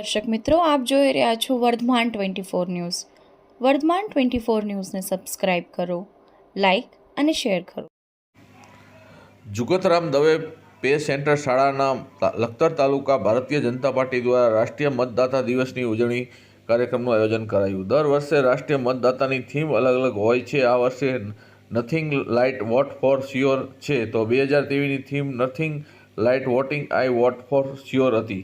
દર્શક મિત્રો, આપ જોઈ રહ્યા છો Vardhaman twenty four news. Vardhaman twenty four ન્યૂઝને સબસ્ક્રાઇબ કરો, લાઇક અને શેર કરો. જુગતરામ દવે પે સેન્ટર શાળાના લખતર તાલુકા ભારતીય જનતા પાર્ટી દ્વારા રાષ્ટ્રીય મતદાતા દિવસની ઉજવણી કાર્યક્રમનું આયોજન કરાયું. દર વર્ષે રાષ્ટ્રીય મતદાતાની થીમ અલગ અલગ હોય છે. આ વર્ષે nothing like vote for sure છે. તો બે હજાર તેવીસની theme nothing like voting I vote for sure હતી.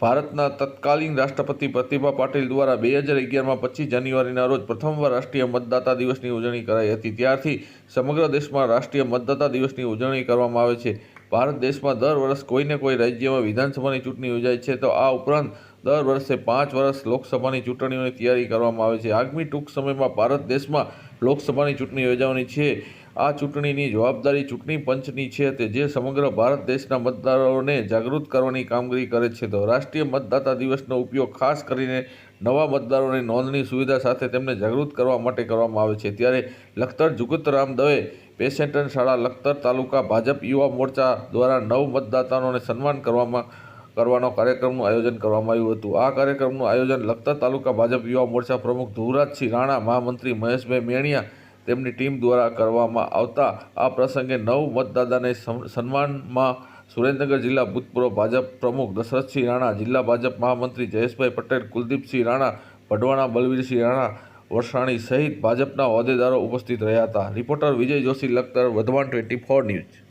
ભારતના તત્કાલીન રાષ્ટ્રપતિ પ્રતિભા પાટીલ દ્વારા બે હજાર અગિયારમાં પચીસ જાન્યુઆરીના રોજ પ્રથમવાર રાષ્ટ્રીય મતદાતા દિવસની ઉજવણી કરાઈ હતી. ત્યારથી સમગ્ર દેશમાં રાષ્ટ્રીય મતદાતા દિવસની ઉજવણી કરવામાં આવે છે. ભારત દેશમાં દર વર્ષ કોઈને કોઈ રાજ્યમાં વિધાનસભાની ચૂંટણી યોજાય છે, તો આ ઉપરાંત દર વર્ષે પાંચ વર્ષ લોકસભાની ચૂંટણીઓની તૈયારી કરવામાં આવે છે. આગામી ટૂંક સમયમાં ભારત દેશમાં લોકસભાની ચૂંટણી યોજાવાની છે. આ ચૂંટણીની જવાબદારી ચૂંટણી પંચની છે તે જે સમગ્ર ભારત દેશના મતદારોને જાગૃત કરવાની કામગીરી કરે છે. તો રાષ્ટ્રીય મતદાતા દિવસનો ઉપયોગ ખાસ કરીને નવા મતદારોની નોંધણી સુવિધા સાથે તેમને જાગૃત કરવા માટે કરવામાં આવે છે. ત્યારે લખતર જુગતરામ દવે પેસેન્ટન શાળા લખતર તાલુકા ભાજપ યુવા મોરચા દ્વારા નવ મતદાતાઓને સન્માન કરવામાં, કરવાનો કાર્યક્રમનું આયોજન કરવામાં આવ્યું હતું. આ કાર્યક્રમનું આયોજન લખતર તાલુકા ભાજપ યુવા મોરચા પ્રમુખ ધુવરાજસિંહ રાણા, મહામંત્રી મહેશભાઈ મેણિયા તેમની ટીમ દ્વારા કરવામાં આવતા આ પ્રસંગે નવ મતદાતાને સન્માનમાં સુરેન્દ્રનગર જિલ્લા ભૂતપૂર્વ ભાજપ પ્રમુખ દશરથસિંહ રાણા, જિલ્લા ભાજપ મહામંત્રી જયેશભાઈ પટેલ, કુલદીપસિંહ રાણા વઢવાણા બલવીરસિંહ રાણા, વરસાણી સહિત ભાજપના હોદ્દેદારો ઉપસ્થિત રહ્યા હતા. Reporter Vijay Joshi, Lakhtar Wadhwan twenty four news.